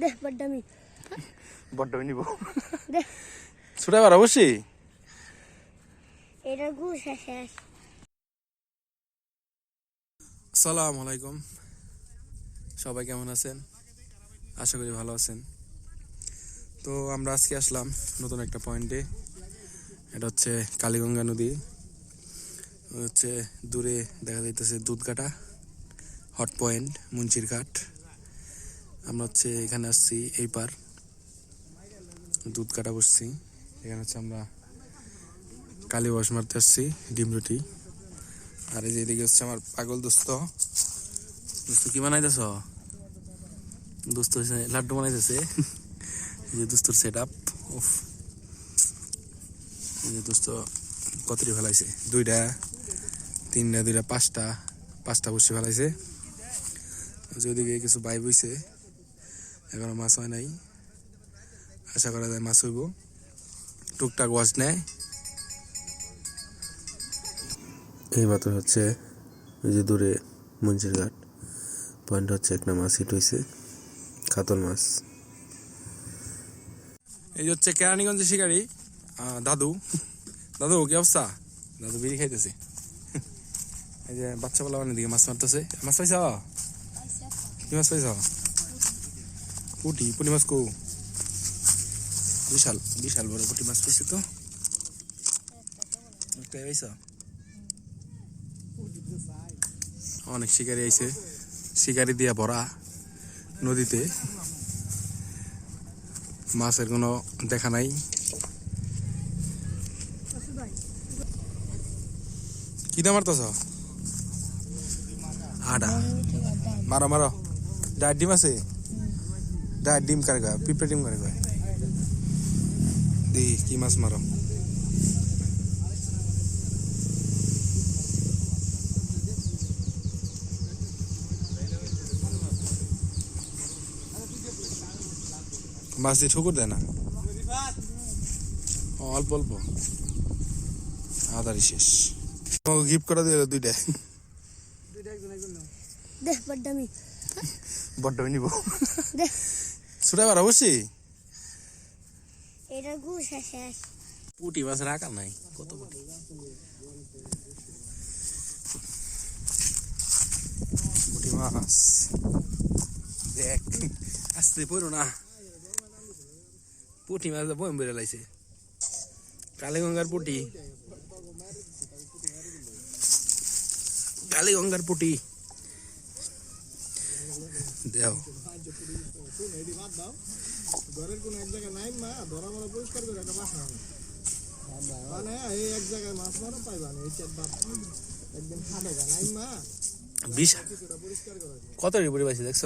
দে বড্ডামি। বড্ড নিব। ছুটে বার অবশ্যই এটা ঘুষ শেষ সালাম আলাইকুম। সবাই কেমন আছেন? আশা করি ভালো আছেন। তো আমরা আজকে আসলাম নতুন একটা পয়েন্টে। এটা হচ্ছে কালীগঙ্গা নদী। হচ্ছে দূরে দেখা যাইতেছে দুধকাটা হট পয়েন্ট মুন্সির ঘাট আমরা হচ্ছে এখানে আসছি এই পার দুধ কাটা বসছি। এখানে হচ্ছে আমরা কালী বাস মারতে আসছি, ডিম রুটি। আর এই যে এদিকে হচ্ছে আমার পাগল দোস্ত। দোস্ত কি বানাইতেছ? দোস্ত লাড্ডু বানাইতেছে। এই যে দোস্তর সেট আপ উফ। এই যে দোস্ত কতটি ফেলাইছে? দুইটা, তিনটা, দুইটা, পাঁচটা। পাঁচটা বসে ফেলাইছে। ওই যে ওইদিকে কিছু বাই বইছে। এখনও মাছ হয় নাই। আশা করা যায় মাছ হইব। টুকটাক ওয়াশ নেয়। এই মাত্র হচ্ছে ওই যে দূরে মঞ্চের ঘাট। পয়েন্ট হচ্ছে একটা মাছ হিট হয়েছে কাতল মাছ। এই যে হচ্ছে কেরানীগঞ্জের শিকারি দাদু। দাদু, কি অবস্থা? দাদু বিড়ি খাইতেছে। এই যে বাচ্চা মানে দিকে মাছ মারতেছে। মাছ পাইছ? কি মাছ পাইছ? পুটি পুটি মাছ কো বিশাল বিশাল বড় পুটি মাছ পাইছে তো? অনেক শিকারি আইছে। শিকারি দিয়া ভরা নদীতে। মাছের কোনো দেখা নাই। কি দাম মারতেছ আডা। মারো মারো। ডায়ের ডিম ডায়ের ডিম কারে কয় পিঁপড়ে ডিম কারে কয় দি কি মাছ মারো মাছ দিয়ে ঠুকুর দেয় না অল্প অল্প আদারি শেষ তোমাকে গিফট করা দিল দুইটা দে বড্ডামি বড্ড নিব দে ছুটে বার অবশ্যই এটা ঘুষ শেষ পুটি মাছের আকার নাই কত পুটি পুটি মাছ দেখ আসতে পড়ো না পুটি মাছ বইম বেড়ে লাইছে কালীগঙ্গার পুটি কালীগঙ্গার পুটি দেও। ঘরের কোনো এক জায়গায় নাই মা ধরা মারা পরিষ্কার করে একটা মাছ মানে এই এক জায়গায় মাছ মারো পাইবা না এই চার বাপ। একদিন হাটে নাই মা। বিশ। কত রে পুটি পাইছে দেখছ?